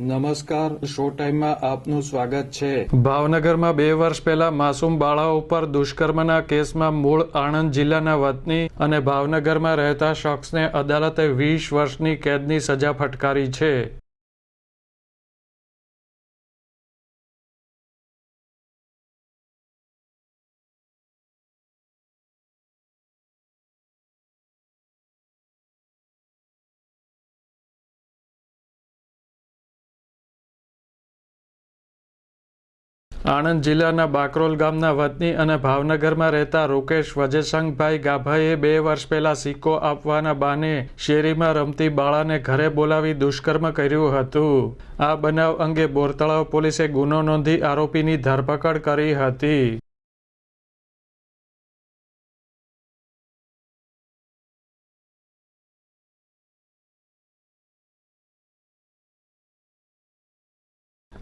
નમસ્કાર શો ટાઈમમાં આપનું સ્વાગત છે. ભાવનગરમાં બે વર્ષ પહેલા માસૂમ બાળાઓ ઉપર દુષ્કર્મના કેસમાં મૂળ આણંદ જિલ્લાના વતની અને ભાવનગરમાં રહેતા શખ્સને અદાલતે વીસ વર્ષની કેદની સજા ફટકારી છે. આણંદ જિલ્લાના બાકરોલ ગામના વતની અને ભાવનગરમાં રહેતા રૂકેશ વજેસંગભાઈ ગાભાએ બે વર્ષ પહેલા સિક્કો આપવાના બાને શેરીમાં રમતી બાળાને ઘરે બોલાવી દુષ્કર્મ કર્યું હતું. આ બનાવ અંગે બોરતળાવ પોલીસે ગુનો નોંધી આરોપીની ધરપકડ કરી હતી.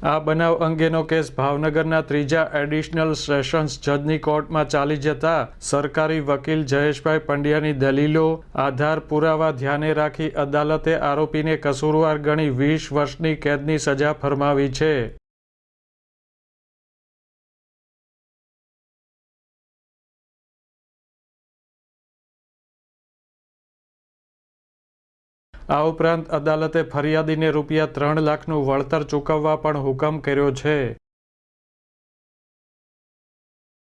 આ બનાવ અંગેનો કેસ ભાવનગરના ત્રીજા એડિશનલ સેશન્સ જજની કોર્ટમાં ચાલી જતા સરકારી વકીલ જયેશભાઈ પંડ્યાની દલીલો આધાર પુરાવા ધ્યાને રાખી અદાલતે આરોપીને કસૂરવાર ગણી વીસ વર્ષની કેદની સજા ફરમાવી છે. આ ઉપરાંત અદાલતે ફરિયાદીને રૂપિયા ત્રણ લાખનું વળતર ચૂકવવા પણ હુકમ કર્યો છે.